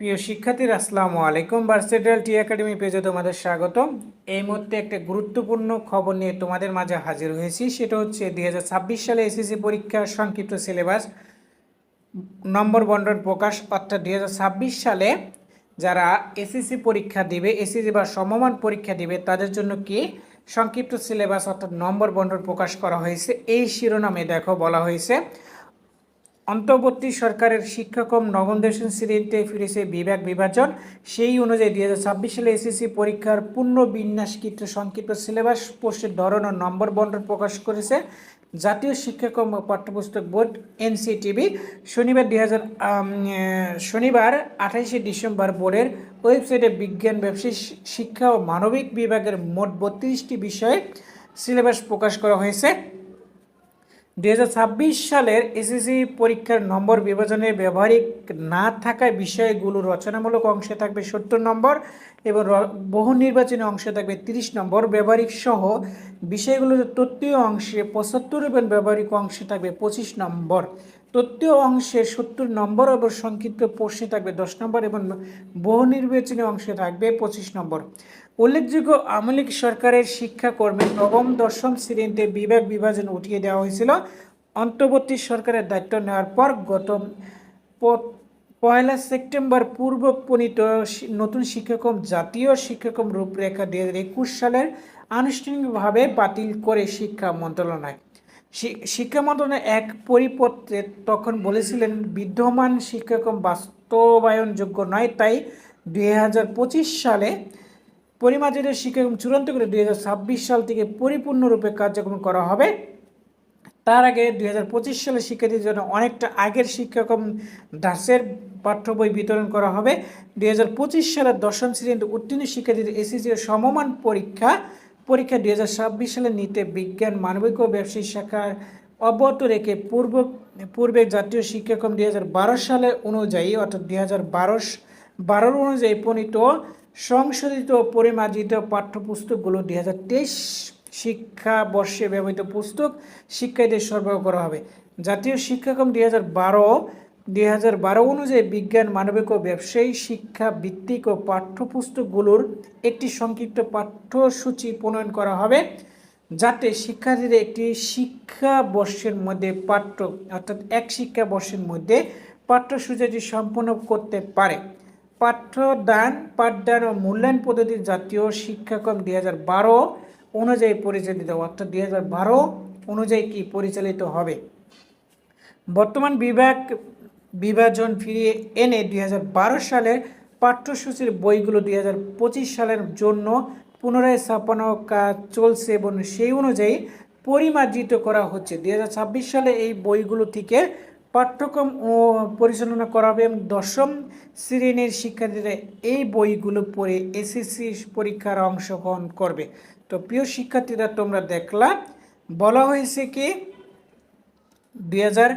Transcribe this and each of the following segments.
প্রিয় শিক্ষার্থীরা, আসসালামু আলাইকুম। ভার্সেটাল টি একাডেমি পেজে তোমাদের স্বাগত এই মুহূর্তে একটা গুরুত্বপূর্ণ খবর নিয়ে তোমাদের মাঝে হাজির হয়েছি। সেটা হচ্ছে দু হাজার ছাব্বিশ সালে এসএসসি পরীক্ষার সংক্ষিপ্ত সিলেবাস নম্বর বন্টন প্রকাশ, অর্থাৎ দুই হাজার ছাব্বিশ সালে যারা এসএসসি পরীক্ষা দিবে, এসএসসি বা সমমান পরীক্ষা দিবে, তাদের জন্য কি সংক্ষিপ্ত সিলেবাস অর্থাৎ নম্বর বন্টন প্রকাশ করা হয়েছে? এই শিরোনামে দেখো, বলা হয়েছে অন্তর্বর্তী সরকারের শিক্ষাক্রম নবম দশম শ্রেণীতে ফিরেছে বিভাগ বিভাজন। সেই অনুযায়ী দুই হাজার ছাব্বিশ সালে এসএসসি পরীক্ষার পূর্ণ বিন্যাসকৃত সংক্ষিপ্ত সিলেবাস পোস্টের ধরন ও নম্বর বন্টন প্রকাশ করেছে। জাতীয় শিক্ষাক্রম ও পাঠ্যপুস্তক বোর্ড এনসিটিভি শনিবার দুই হাজার শনিবার আঠাইশে ডিসেম্বর বোর্ডের ওয়েবসাইটে বিজ্ঞান ব্যবসায়ী শিক্ষা ও মানবিক বিভাগের মোট বত্রিশটি বিষয়ে সিলেবাস প্রকাশ করা হয়েছে। দু হাজার ছাব্বিশ সালের এসএসসি পরীক্ষার নম্বর বিভাজনে ব্যবহারিক না থাকায় বিষয়গুলো রচনামূলক অংশে থাকবে সত্তর নম্বর এবং বহু নির্বাচনী অংশে থাকবে তিরিশ নম্বর। ব্যবহারিক সহ বিষয়গুলোর তত্ত্বীয় অংশে পঁচাত্তর এবং ব্যবহারিক অংশে থাকবে পঁচিশ নম্বর। তত্ত্বীয় অংশে সত্তর নম্বর এবং সংক্ষিপ্ত প্রশ্নে থাকবে দশ নম্বর এবং বহু নির্বাচনী অংশে থাকবে পঁচিশ নম্বর। উল্লেখযোগ্য আমলিক সরকারের শিক্ষাকর্মী নবম, দশম শ্রেণীতে বিভাগ বিভাজন উঠিয়ে দেওয়া হয়েছিল। অন্তর্বর্তী সরকারের দায়িত্ব নেওয়ার পর গত পয়লা সেপ্টেম্বর পূর্ব প্রণীত নতুন শিক্ষাক্রম, জাতীয় শিক্ষাক্রম রূপরেখা দুই হাজার একুশ সালের আনুষ্ঠানিকভাবে বাতিল করে শিক্ষা মন্ত্রণালয়। শিক্ষা মন্ত্রণালয় এক পরিপত্রে তখন বলেছিলেন, বিদ্যমান শিক্ষাক্রম বাস্তবায়নযোগ্য নয়, তাই দুই হাজার পঁচিশ সালে পরিমার্জিত শিক্ষাক্রম চূড়ান্ত করে দুই সাল থেকে পরিপূর্ণরূপে কার্যক্রম করা হবে। তার আগে দুই সালে শিক্ষার্থীদের জন্য অনেকটা আগের শিক্ষাক্রম দাসের পাঠ্য বই বিতরণ করা হবে। দুই হাজার পঁচিশ সালের দশম শ্রেণীতে উত্তীর্ণ শিক্ষার্থীদের এসএসসি সমমান পরীক্ষা পরীক্ষা দুই হাজার ছাব্বিশ সালে নিতে বিজ্ঞান, মানবিক ও ব্যবসায়ী শাখার অব্যাহত রেখে পূর্ব পূর্বে জাতীয় শিক্ষাক্রম দুই সালে অনুযায়ী, অর্থাৎ দুই হাজার বারোর অনুযায়ী প্রণীত সংশোধিত পরিমার্জিত পাঠ্যপুস্তকগুলো দুই হাজার তেইশ শিক্ষাবর্ষে ব্যবহৃত পুস্তক শিক্ষার্থীদের সরবরাহ করা হবে। জাতীয় শিক্ষাক্রম দুই হাজার বারো, দুই হাজার বারো অনুযায়ী বিজ্ঞান, মানবিক ও ব্যবসায়ী শিক্ষা, ভিত্তিক ও পাঠ্যপুস্তকগুলোর একটি সংক্ষিপ্ত পাঠ্যসূচি প্রণয়ন করা হবে, যাতে শিক্ষার্থীদের একটি শিক্ষাবর্ষের মধ্যে পাঠ্য, অর্থাৎ এক শিক্ষাবর্ষের মধ্যে পাঠ্যসূচিটি সম্পন্ন করতে পারে। পাঠ্যদান, পাঠদান ও মূল্যায়ন পদ্ধতি জাতীয় শিক্ষাক্রম দুই হাজার বারো অনুযায়ী পরিচালিত, অর্থাৎ দুই হাজার বারো অনুযায়ী কি পরিচালিত হবে? বর্তমান বিভাগ, বিভাজন ফিরিয়ে এনে দুই সালের পাঠ্যসূচির বইগুলো দুই হাজার পঁচিশ সালের জন্য পুনরায় ছাপানো কাজ চলছে এবং সেই অনুযায়ী পরিমার্জিত করা হচ্ছে। দুই হাজার ছাব্বিশ সালে এই বইগুলো থেকে পাঠ্যক্রম ও পরিচালনা করা হবে এবং দশম শ্রেণির শিক্ষার্থীরা এই বইগুলো পড়ে এসএসসি পরীক্ষার অংশগ্রহণ করবে। তো প্রিয় শিক্ষার্থীরা, তোমরা দেখলা, বলা হয়েছে কি, দুই হাজার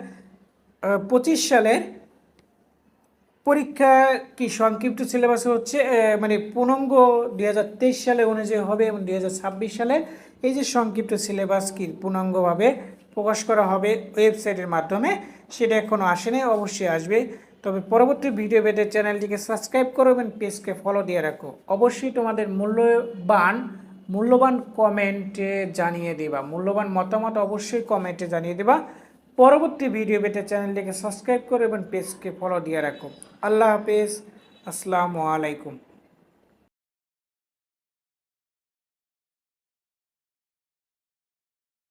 পঁচিশ সালের পরীক্ষা কি সংক্ষিপ্ত সিলেবাস হচ্ছে মানে পূর্ণাঙ্গ দুই হাজার তেইশ সালে অনুযায়ী হবে এবং দুই হাজার ছাব্বিশ সালে এই যে সংক্ষিপ্ত সিলেবাস কি পূর্ণাঙ্গভাবে প্রকাশ করা হবে ওয়েবসাইটের মাধ্যমে সেটা এখনও আসেনি, অবশ্যই আসবে। তবে পরবর্তী ভিডিও পেতে চ্যানেলটিকে সাবস্ক্রাইব করো এবং পেজকে ফলো দিয়ে রাখো। অবশ্যই তোমাদের মূল্যবান মূল্যবান কমেন্টে জানিয়ে দেবা। মূল্যবান মতামত অবশ্যই কমেন্টে জানিয়ে দেবা। পরবর্তী ভিডিও পেতে চ্যানেলটিকে সাবস্ক্রাইব করো এবং পেজকে ফলো দিয়ে রাখো। আল্লাহ হাফেজ। আসসালামু আলাইকুম।